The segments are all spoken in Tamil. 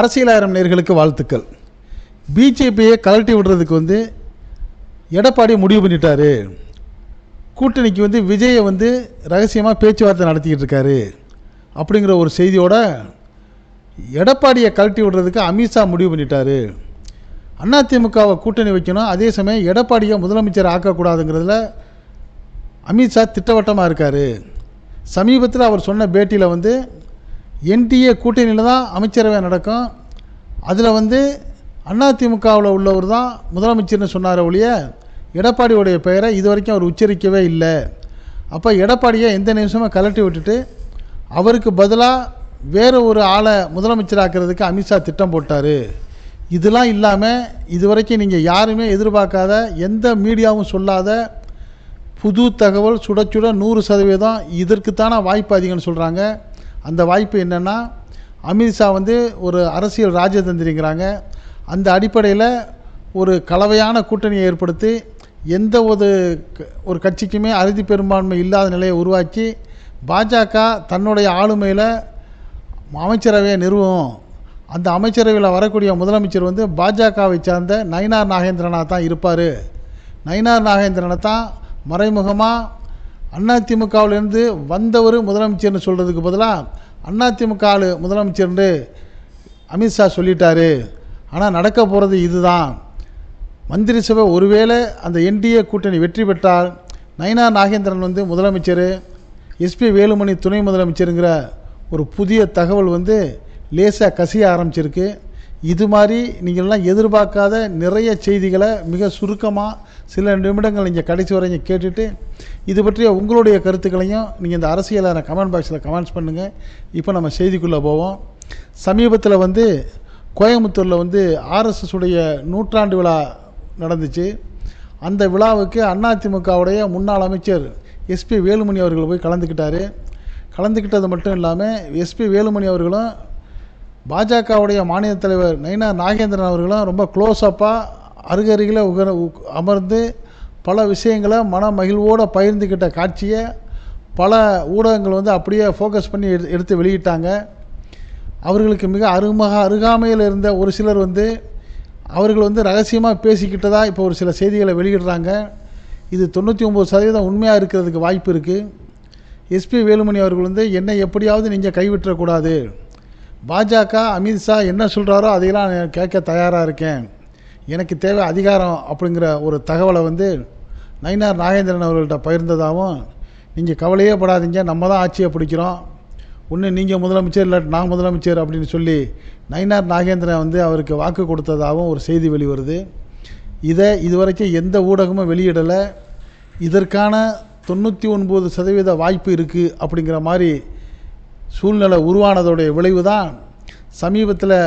அரசியலாயிரம் நேர்களுக்கு வாழ்த்துக்கள். பிஜேபியை கலட்டி விடுறதுக்கு வந்து எடப்பாடி முடிவு பண்ணிட்டாரு. கூட்டணிக்கு வந்து விஜயை வந்து ரகசியமாக பேச்சுவார்த்தை நடத்திக்கிட்டு இருக்காரு. அப்படிங்கிற ஒரு செய்தியோட எடப்பாடியை கழட்டி விடுறதுக்கு அமித்ஷா முடிவு பண்ணிட்டாரு. அதிமுகவை கூட்டணி வைக்கணும். அதே சமயம் எடப்பாடியை முதலமைச்சர் ஆக்கக்கூடாதுங்கிறதுல அமித்ஷா திட்டவட்டமாக இருக்கார். சமீபத்தில் அவர் சொன்ன பேட்டியில் வந்து என்டிஏ கூட்டணியில் தான் அமைச்சரவை நடக்கும். அதில் வந்து அதிமுகவில் உள்ளவர் தான் முதலமைச்சர்னு சொன்னார் ஒழிய எடப்பாடியுடைய பெயரை இது வரைக்கும் அவர் உச்சரிக்கவே இல்லை. அப்போ எடப்பாடியை எந்த நிமிஷமும் கலட்டி விட்டுட்டு அவருக்கு பதிலாக வேறு ஒரு ஆளை முதலமைச்சராக்கிறதுக்கு அமித்ஷா திட்டம் போட்டார். இதெல்லாம் இல்லாமல் இது வரைக்கும் நீங்கள் யாருமே எதிர்பார்க்காத எந்த மீடியாவும் சொல்லாத புது தகவல் சுட சுட நூறு சதவீதம் இதற்குத்தான வாய்ப்பு அதிகம்னு சொல்கிறாங்க அந்த வாய்ப்பு என்னென்னா அமித்ஷா வந்து ஒரு அரசியல் ராஜதந்திரிங்கிறாங்க. அந்த அடிப்படையில் ஒரு கலவையான கூட்டணியை ஏற்படுத்தி எந்த ஒரு க- ஒரு கட்சிக்குமே அறுதி பெரும்பான்மை இல்லாத நிலையை உருவாக்கி பாஜக தன்னுடைய ஆளுமையில் அமைச்சரவையை நிறுவும். அந்த அமைச்சரவையில் வரக்கூடிய முதலமைச்சர் வந்து பாஜகவை சார்ந்த நயினார் நாகேந்திரனாக தான் இருப்பார். நயினார் நாகேந்திரனை தான் மறைமுகமாக அதிமுகவிலேருந்து வந்தவர் முதலமைச்சர்னு சொல்கிறதுக்கு பதிலாக அதிமுக முதலமைச்சர்னு அமித்ஷா சொல்லிட்டாரு. ஆனால் நடக்க போகிறது இதுதான். மந்திரி சபை ஒருவேளை அந்த என்டிஏ கூட்டணி வெற்றி பெற்றால் நயனா நாகேந்திரன் வந்து முதலமைச்சர் எஸ்பி வேலுமணி துணை முதலமைச்சருங்கிற ஒரு புதிய தகவல் வந்து லேசாக கசிய ஆரம்பிச்சிருக்கு. இது மாதிரி நீங்கள்லாம் எதிர்பார்க்காத நிறைய செய்திகளை மிக சுருக்கமாக சில நிமிடங்கள் நீங்கள் கடைசி வரையும் கேட்டுட்டு இது பற்றிய உங்களுடைய கருத்துக்களையும் நீங்கள் இந்த அரசியலான கமெண்ட் பாக்ஸில் கமெண்ட்ஸ் பண்ணுங்கள் இப்போ நம்ம செய்திக்குள்ளே போவோம். சமீபத்தில் வந்து கோயம்புத்தூரில் வந்து ஆர்எஸ்எஸ் உடைய நூற்றாண்டு விழா நடந்துச்சு. அந்த விழாவுக்கு அதிமுகவுடைய முன்னாள் அமைச்சர் எஸ்பி வேலுமணி அவர்கள் போய் கலந்துக்கிட்டாரு. கலந்துக்கிட்டது மட்டும் இல்லாமல் எஸ்பி வேலுமணி அவர்களும் பாஜகவுடைய மாநில தலைவர் நயினா நாகேந்திரன் அவர்களும் ரொம்ப க்ளோஸ்அப்பாக அருகருகில் உகர உக்- அமர்ந்து பல விஷயங்களை மன மகிழ்வோடு பகிர்ந்துக்கிட்ட காட்சியை பல ஊடகங்கள் வந்து அப்படியே ஃபோக்கஸ் பண்ணி எடு- எடுத்து வெளியிட்டாங்க. அவர்களுக்கு மிக அருமக அருகாமையில் இருந்த ஒரு சிலர் வந்து அவர்கள் வந்து ரகசியமாக பேசிக்கிட்டதாக இப்போ ஒரு சில செய்திகளை வெளியிடுறாங்க. இது தொண்ணூற்றி ஒம்பது சதவீதம் உண்மையாக இருக்கிறதுக்கு வாய்ப்பு இருக்குது எஸ்பி வேலுமணி அவர்கள் வந்து என்னை எப்படியாவது நீங்கள் கைவிட்டுறக்கூடாது பாஜக அமித்ஷா என்ன சொல்கிறாரோ அதையெல்லாம் நான் கேட்க தயாராக இருக்கேன். எனக்கு தேவை அதிகாரம் அப்படிங்கிற ஒரு தகவலை வந்து நயினார் நாகேந்திரன் அவர்கள்ட்ட பகிர்ந்ததாகவும் நீங்கள் கவலையே படாதீங்க நம்ம தான் ஆட்சியை பிடிக்கிறோம். ஒன்று நீங்கள் முதலமைச்சர் இல்லாட்டி நான் முதலமைச்சர் அப்படின்னு சொல்லி நயினார் நாகேந்திரன் வந்து அவருக்கு வாக்கு கொடுத்ததாகவும் ஒரு செய்தி வெளிவருது. இதை இதுவரைக்கும் எந்த ஊடகமும் வெளியிடலை. இதற்கான தொண்ணூற்றி ஒன்பது சதவீத வாய்ப்பு இருக்குது அப்படிங்கிற மாதிரி சூழ்நிலை உருவானதோடைய விளைவு தான் சமீபத்தில்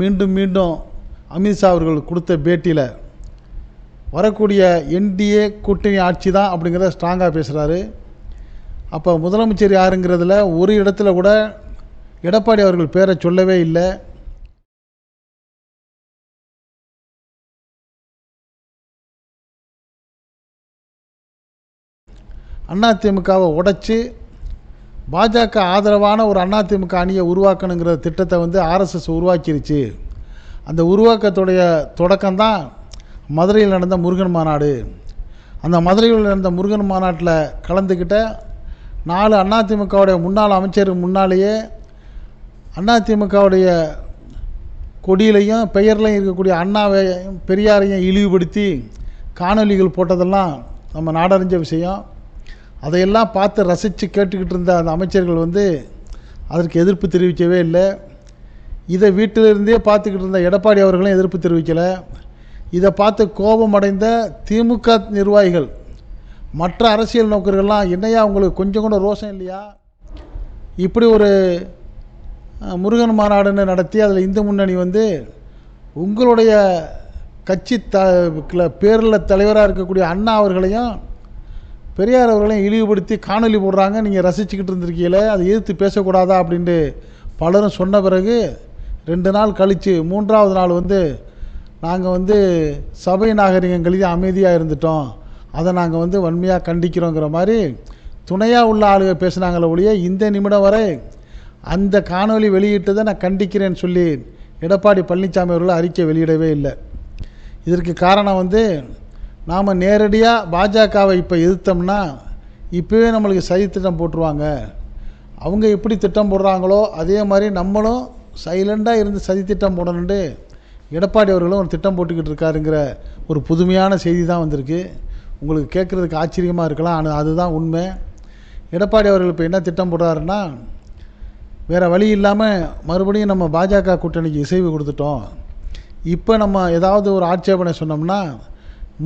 மீண்டும் மீண்டும் அமித்ஷா அவர்கள் கொடுத்த பேட்டியில் வரக்கூடிய என்டிஏ கூட்டணி ஆட்சி தான் அப்படிங்கிறத ஸ்ட்ராங்காக பேசுகிறாரு அப்போ முதலமைச்சர் யாருங்கிறதுல ஒரு இடத்துல கூட எடப்பாடி அவர்கள் பேரை சொல்லவே இல்லை. அதிமுகவை உடைச்சி பாஜக ஆதரவான ஒரு அதிமுக அணியை உருவாக்கணுங்கிற திட்டத்தை வந்து ஆர்எஸ்எஸ் உருவாக்கிருச்சு. அந்த உருவாக்கத்துடைய தொடக்கம்தான் மதுரையில் நடந்த முருகன் மாநாடு. அந்த மதுரையில் நடந்த முருகன் மாநாட்டில் கலந்துக்கிட்ட நாலு அதிமுகவுடைய முன்னாள் அமைச்சருக்கு முன்னாலேயே அதிமுகவுடைய கொடியிலையும் பெயர்லையும் இருக்கக்கூடிய அண்ணாவையும் பெரியாரையும் இழிவுபடுத்தி காணொளிகள் போட்டதெல்லாம் நம்ம நாடறிஞ்ச விஷயம். அதையெல்லாம் பார்த்து ரசித்து கேட்டுக்கிட்டு இருந்த அந்த அமைச்சர்கள் வந்து அதற்கு எதிர்ப்பு தெரிவிக்கவே இல்லை. இதை வீட்டிலிருந்தே பார்த்துக்கிட்டு இருந்த எடப்பாடி அவர்களும் எதிர்ப்பு தெரிவிக்கலை. இதை பார்த்து கோபம் அடைந்த திமுக நிர்வாகிகள் மற்ற அரசியல் நோக்கர்கள்லாம் என்னையா உங்களுக்கு கொஞ்சம் கூட ரோஷம் இல்லையா? இப்படி ஒரு முருகன் மாநாடுன்னு நடத்தி அதில் இந்து முன்னணி வந்து உங்களுடைய கட்சி த பேரில் தலைவராக இருக்கக்கூடிய அண்ணா அவர்களையும் பெரியார் அவர்களையும் இழிவுபடுத்தி காணொளி போடுறாங்க. நீங்கள் ரசிச்சுக்கிட்டு இருந்திருக்கீங்களே அதை எதிர்த்து பேசக்கூடாதா? அப்படின்ட்டு பலரும் சொன்ன பிறகு ரெண்டு நாள் கழித்து மூன்றாவது நாள் வந்து நாங்கள் வந்து சபை நாகரிகங்களையும் அமைதியாக இருந்துட்டோம். அதை நாங்கள் வந்து வன்மையாக கண்டிக்கிறோங்கிற மாதிரி துணையாக உள்ள ஆளுங்க பேசுனாங்களே ஒழிய இந்த நிமிடம் வரை அந்த காணொளி வெளியிட்டதை நான் கண்டிக்கிறேன்னு சொல்லி எடப்பாடி பழனிசாமி அவர்கள் அறிக்கை வெளியிடவே இல்லை. இதற்கு காரணம் வந்து நாம் நேரடியாக பாஜகவை இப்போ எதிர்த்தோம்னா இப்போவே நம்மளுக்கு சதி திட்டம் போட்டுருவாங்க. அவங்க எப்படி திட்டம் போடுறாங்களோ அதே மாதிரி நம்மளும் சைலண்டாக இருந்து சதி திட்டம் போடணுன்ட்டு எடப்பாடி அவர்களும் ஒரு திட்டம் போட்டுக்கிட்டு இருக்காருங்கிற ஒரு புதுமையான செய்தி தான் வந்திருக்கு. உங்களுக்கு கேட்குறதுக்கு ஆச்சரியமாக இருக்கலாம். ஆனால் அதுதான் உண்மை. எடப்பாடி அவர்கள் இப்போ என்ன திட்டம் போடுறாருன்னா வேறு வழி இல்லாமல் மறுபடியும் நம்ம பாஜக கூட்டணிக்கு இசைவு கொடுத்துட்டோம். இப்போ நம்ம ஏதாவது ஒரு ஆட்சேபனை சொன்னோம்னா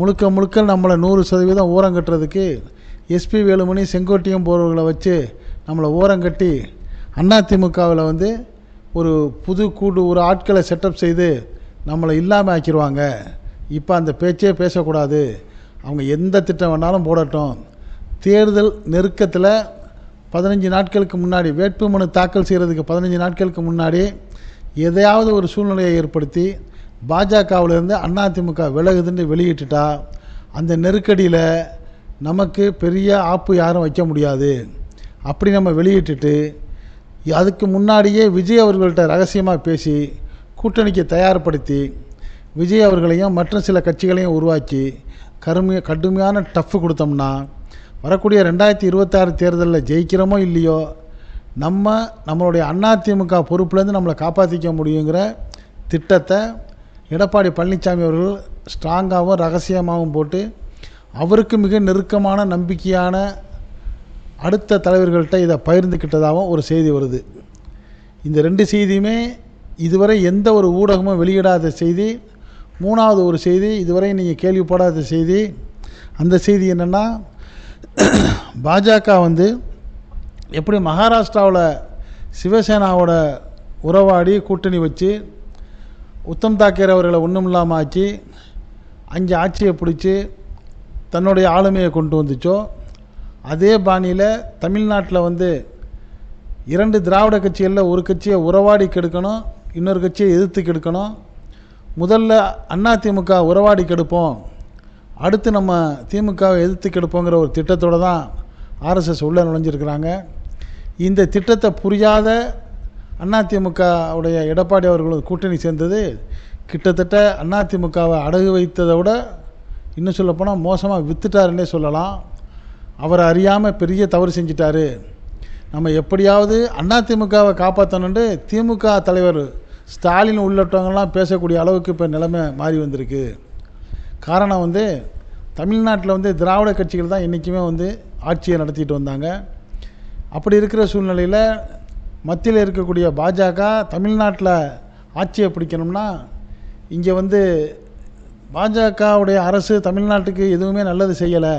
முழுக்க முழுக்க நம்மளை நூறு சதவீதம் ஓரம் கட்டுறதுக்கு எஸ்பி வேலுமணி செங்கோட்டையும் போகிறவர்களை வச்சு நம்மளை ஓரம் கட்டி அதிமுகவில் வந்து ஒரு புது கூடு ஒரு ஆட்களை செட்டப் செய்து நம்மளை இல்லாமல் ஆக்கிடுவாங்க இப்போ அந்த பேச்சே பேசக்கூடாது. அவங்க எந்த திட்டம் வேணாலும் போடட்டும். தேர்தல் நெருக்கத்தில் பதினஞ்சு நாட்களுக்கு முன்னாடி வேட்புமனு தாக்கல் செய்கிறதுக்கு பதினஞ்சு நாட்களுக்கு முன்னாடி எதையாவது ஒரு சூழ்நிலையை ஏற்படுத்தி பாஜகவிலேருந்து அதிமுக விலகுதுன்னு வெளியிட்டுட்டா அந்த நெருக்கடியில் நமக்கு பெரிய ஆப்பு யாரும் வைக்க முடியாது. அப்படி நம்ம வெளியிட்டுட்டு அதுக்கு முன்னாடியே விஜய் அவர்கள்ட்ட ரகசியமாக பேசி கூட்டணிக்கு தயார்படுத்தி விஜய் அவர்களையும் மற்ற சில கட்சிகளையும் உருவாக்கி கருமைய கடுமையான டஃப் கொடுத்தோம்னா வரக்கூடிய ரெண்டாயிரத்தி இருபத்தாறு தேர்தலில் ஜெயிக்கிறோமோ இல்லையோ நம்ம நம்மளுடைய அதிமுக பொறுப்புலேருந்து நம்மளை காப்பாற்றிக்க முடியுங்கிற திட்டத்தை எடப்பாடி பழனிசாமி அவர்கள் ஸ்ட்ராங்காகவும் ரகசியமாகவும் போட்டு அவருக்கு மிக நெருக்கமான நம்பிக்கையான அடுத்த தலைவர்கள்ட்ட இதை பகிர்ந்துக்கிட்டதாகவும் ஒரு செய்தி வருது. இந்த ரெண்டு செய்தியுமே இதுவரை எந்த ஒரு ஊடகமும் வெளியிடாத செய்தி மூணாவது ஒரு செய்தி இதுவரை நீங்கள் கேள்விப்படாத செய்தி. அந்த செய்தி என்னென்னா பாஜக வந்து எப்படி மகாராஷ்டிராவில் சிவசேனாவோட உறவாடி கூட்டணி வச்சு உத்தம் தாக்கரே அவர்களை ஒன்றும் இல்லாமல் ஆச்சு அஞ்சு ஆட்சியை பிடிச்சி தன்னுடைய ஆளுமையை கொண்டு வந்துச்சோ அதே பாணியில் தமிழ்நாட்டில் வந்து இரண்டு திராவிட கட்சிகளில் ஒரு கட்சியை உறவாடி கெடுக்கணும் இன்னொரு கட்சியை எதிர்த்து கெடுக்கணும். முதல்ல அதிமுக உறவாடி கெடுப்போம். அடுத்து நம்ம திமுகவை எதிர்த்து கெடுப்போங்கிற ஒரு திட்டத்தோடு தான் ஆர்எஸ்எஸ் உள்ளே நுழைஞ்சிருக்கிறாங்க. இந்த திட்டத்தை புரியாத அதிமுக உடைய எடப்பாடி அவர்களது கூட்டணி சேர்ந்தது. கிட்டத்தட்ட அதிமுகவை அடகு வைத்ததை விட இன்னும் சொல்லப்போனால் மோசமாக வித்துட்டாருன்னே சொல்லலாம். அவர் அறியாமல் பெரிய தவறு செஞ்சிட்டாரு. நம்ம எப்படியாவது அதிமுகவை காப்பாற்றணுன்ட்டு திமுக தலைவர் ஸ்டாலின் உள்ளிட்டவங்கெல்லாம் பேசக்கூடிய அளவுக்கு இப்போ நிலைமை மாறி வந்திருக்கு. காரணம் வந்து தமிழ்நாட்டில் வந்து திராவிட கட்சிகள் தான் என்றைக்குமே வந்து ஆட்சியை நடத்திட்டு வந்தாங்க. அப்படி இருக்கிற சூழ்நிலையில் மத்தியில் இருக்கக்கூடிய பாஜக தமிழ்நாட்டில் ஆட்சியை பிடிக்கணும்னா இங்கே வந்து பாஜகவுடைய அரசு தமிழ்நாட்டுக்கு எதுவுமே நல்லது செய்யலை.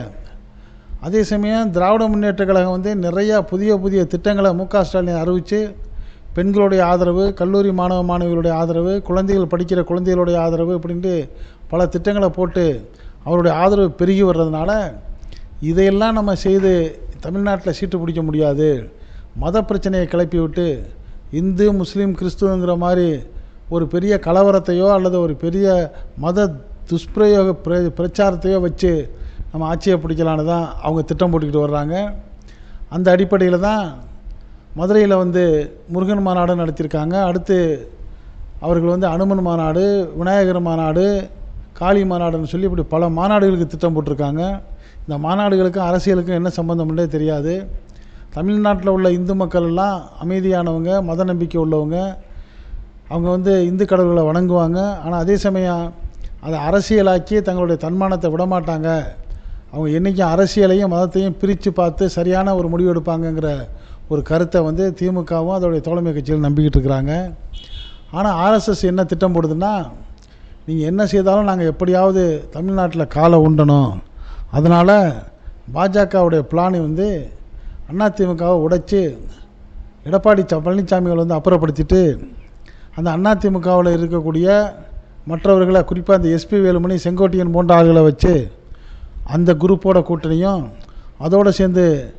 அதே சமயம் திராவிட முன்னேற்ற கழகம் வந்து நிறையா புதிய புதிய திட்டங்களை மு க ஸ்டாலின் அறிவித்து பெண்களுடைய ஆதரவு கல்லூரி மாணவ மாணவிகளுடைய ஆதரவு குழந்தைகள் படிக்கிற குழந்தைகளுடைய ஆதரவு அப்படின்ட்டு பல திட்டங்களை போட்டு அவருடைய ஆதரவு பெருகி வர்றதுனால இதையெல்லாம் நம்ம செய்து தமிழ்நாட்டில் சீட்டு பிடிக்க முடியாது. மத பிரச்சனையை கிளப்பி விட்டு இந்து முஸ்லீம் கிறிஸ்துவங்கிற மாதிரி ஒரு பெரிய கலவரத்தையோ அல்லது ஒரு பெரிய மத துஷ்பிரயோக பிர பிரச்சாரத்தையோ வச்சு நம்ம ஆட்சியை பிடிக்கலான்னு தான் அவங்க திட்டம் போட்டுக்கிட்டு வர்றாங்க. அந்த அடிப்படையில் தான் மதுரையில் வந்து முருகன் மாநாடு நடத்தியிருக்காங்க. அடுத்து அவர்கள் வந்து அனுமன் மாநாடு விநாயகர் மாநாடு காளி மாநாடுன்னு சொல்லி இப்படி பல மாநாடுகளுக்கு திட்டம் போட்டிருக்காங்க. இந்த மாநாடுகளுக்கும் அரசியலுக்கும் என்ன சம்மந்தம்னே தெரியாது. தமிழ்நாட்டில் உள்ள இந்து மக்கள் எல்லாம் அமைதியானவங்க மத நம்பிக்கை உள்ளவங்க. அவங்க வந்து இந்து கடவுள்களை வணங்குவாங்க. ஆனால் அதே சமயம் அதை அரசியலாக்கி தங்களுடைய தன்மானத்தை விடமாட்டாங்க. அவங்க என்றைக்கும் அரசியலையும் மதத்தையும் பிரித்து பார்த்து சரியான ஒரு முடிவு எடுப்பாங்கங்கிற ஒரு கருத்தை வந்து திமுகவும் அதோடைய தோழமை கட்சிகள் நம்பிக்கிட்டு இருக்கிறாங்க. ஆனால் ஆர்எஸ்எஸ் என்ன திட்டம் போடுதுன்னா நீங்கள் என்ன செய்தாலும் நாங்கள் எப்படியாவது தமிழ்நாட்டில் காலை உண்டணும் அதனால் பாஜகவுடைய பிளானை வந்து அதிமுகவை உடைச்சி எடப்பாடி ச பழனிசாமிகளை வந்து அப்புறப்படுத்திட்டு அந்த அதிமுகவில் இருக்கக்கூடிய மற்றவர்களை குறிப்பாக அந்த எஸ்பி வேலுமணி செங்கோட்டையன் போன்ற ஆளுகளை வச்சு அந்த குரூப்போட கூட்டணியும் அதோடு சேர்ந்து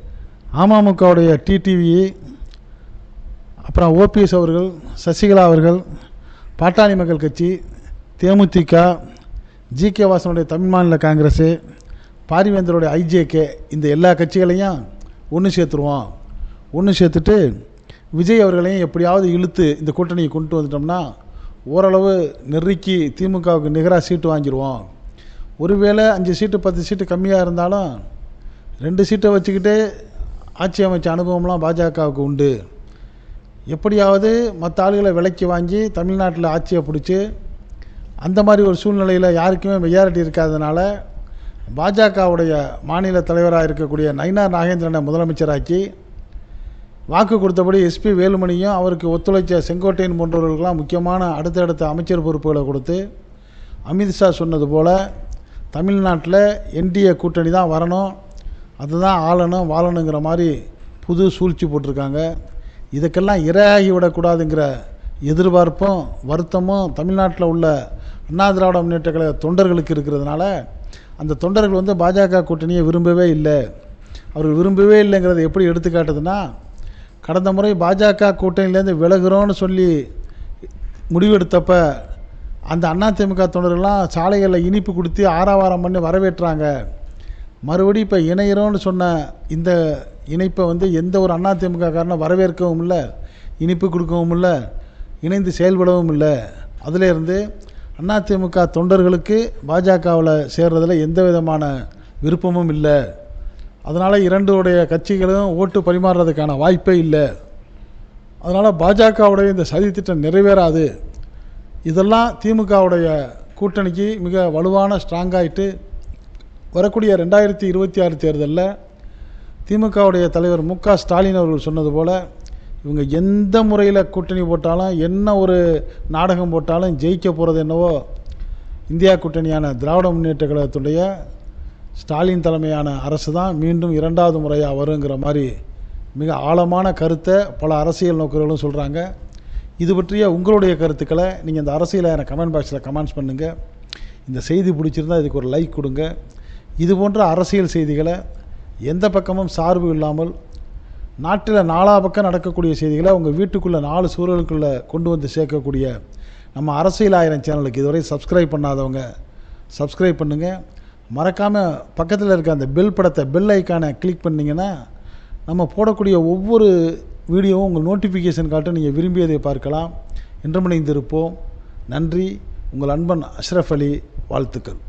அமமுகவுடைய டிடிவி அப்புறம் ஓபிஎஸ் அவர்கள் சசிகலா அவர்கள் பாட்டாளி மக்கள் கட்சி தேமுதிக ஜி கே வாசனுடைய தமிழ் மாநில காங்கிரஸு பாரிவேந்தருடைய ஐஜேகே இந்த எல்லா கட்சிகளையும் ஒன்று சேர்த்துருவோம். ஒன்று சேர்த்துட்டு விஜய் அவர்களையும் எப்படியாவது இழுத்து இந்த கூட்டணியை கொண்டு வந்துட்டோம்னா ஓரளவு நெருக்கி திமுகவுக்கு நிகராக சீட்டு வாங்கிடுவோம் ஒருவேளை அஞ்சு சீட்டு பத்து சீட்டு கம்மியாக இருந்தாலும் ரெண்டு சீட்டை வச்சுக்கிட்டே ஆட்சி அமைச்ச அனுபவம்லாம் பாஜகவுக்கு உண்டு. எப்படியாவது மற்ற ஆளுகளை விலைக்கு வாங்கி தமிழ்நாட்டில் ஆட்சியை பிடிச்சி அந்த மாதிரி ஒரு சூழ்நிலையில் யாருக்குமே மெஜாரிட்டி இருக்காதனால பாஜகவுடைய மாநில தலைவராக இருக்கக்கூடிய நயினார் நாகேந்திரனை முதலமைச்சராக்கி வாக்கு கொடுத்தபடி எஸ்பி வேலுமணியும் அவருக்கு ஒத்துழைச்ச செங்கோட்டையன் போன்றவர்களுக்கெல்லாம் முக்கியமான அடுத்தடுத்த அமைச்சர் பொறுப்புகளை கொடுத்து அமித்ஷா சொன்னது போல் தமிழ்நாட்டில் என்டிஏ கூட்டணி தான் வரணும். அதுதான் ஆளணும் வாழணுங்கிற மாதிரி புது சூழ்ச்சி போட்டிருக்காங்க. இதுக்கெல்லாம் இரையாகி விடக்கூடாதுங்கிற எதிர்பார்ப்பும் வருத்தமும் தமிழ்நாட்டில் உள்ள அண்ணா திராவிட முன்னேற்ற கழக தொண்டர்களுக்கு இருக்கிறதுனால அந்த தொண்டர்கள் வந்து பாஜக கூட்டணியை விரும்பவே இல்லை. அவர்கள் விரும்பவே இல்லைங்கிறத எப்படி எடுத்துக்காட்டுதுன்னா கடந்த முறை பாஜக கூட்டணியிலேருந்து விலகிறோன்னு சொல்லி முடிவெடுத்தப்போ அந்த அதிமுக தொண்டர்கள்லாம் சாலைகளில் இனிப்பு கொடுத்து ஆரவாரம் பண்ணி வரவேற்றாங்க. மறுபடி இப்போ இணையிறோன்னு சொன்ன இந்த இணைப்பை வந்து எந்த ஒரு அதிமுக காரனும் வரவேற்கவும் இல்லை இனிப்பு கொடுக்கவும் இல்லை இணைந்து செயல்படவும் இல்லை. அதிலேருந்து அதிமுக தொண்டர்களுக்கு பாஜகவில் சேர்றதில் எந்த விதமான விருப்பமும் இல்லை. அதனால் இரண்டுடைய கட்சிகளும் ஓட்டு பரிமாறுறதுக்கான வாய்ப்பே இல்லை. அதனால் பாஜகவுடைய இந்த சதித்திட்டம் நிறைவேறாது. இதெல்லாம் திமுகவுடைய கூட்டணிக்கு மிக வலுவான ஸ்ட்ராங்காகிட்டு வரக்கூடிய ரெண்டாயிரத்தி இருபத்தி ஆறு தேர்தலில் திமுகவுடைய தலைவர் மு க ஸ்டாலின் அவர்கள் சொன்னது போல் இவங்க எந்த முறையில் கூட்டணி போட்டாலும் என்ன ஒரு நாடகம் போட்டாலும் ஜெயிக்க போகிறது என்னவோ இந்தியா கூட்டணியான திராவிட முன்னேற்ற கழகத்துடைய ஸ்டாலின் தலைமையான அரசு தான் மீண்டும் இரண்டாவது முறையாக வருங்கிற மாதிரி மிக ஆழமான கருத்தை பல அரசியல் நோக்கர்களும் சொல்கிறாங்க இது பற்றிய உங்களுடைய கருத்துக்களை நீங்கள் இந்த அரசியலை எனக்கு கமெண்ட் பாக்ஸில் கமெண்ட்ஸ் பண்ணுங்கள் இந்த செய்தி பிடிச்சிருந்தா இதுக்கு ஒரு லைக் கொடுங்க. இது போன்ற அரசியல் செய்திகளை எந்த பக்கமும் சார்பு இல்லாமல் நாட்டில் நாலா பக்கம் நடக்கக்கூடிய செய்திகளை உங்கள் வீட்டுக்குள்ளே நாலு சூழலுக்குள்ளே கொண்டு வந்து சேர்க்கக்கூடிய நம்ம அரசியல் ஆயிரம் சேனலுக்கு இதுவரை சப்ஸ்கிரைப் பண்ணாதவங்க சப்ஸ்கிரைப் பண்ணுங்கள் மறக்காமல் பக்கத்தில் இருக்க அந்த பெல் படத்தை பெல் ஐக்கானை கிளிக் பண்ணிங்கன்னா நம்ம போடக்கூடிய ஒவ்வொரு வீடியோவும் உங்கள் நோட்டிஃபிகேஷன் காட்ட நீங்கள் விரும்பியதை பார்க்கலாம். என்றும் நன்றி. உங்கள் அன்பன் அஷ்ரஃப் அலி வாழ்த்துக்கள்.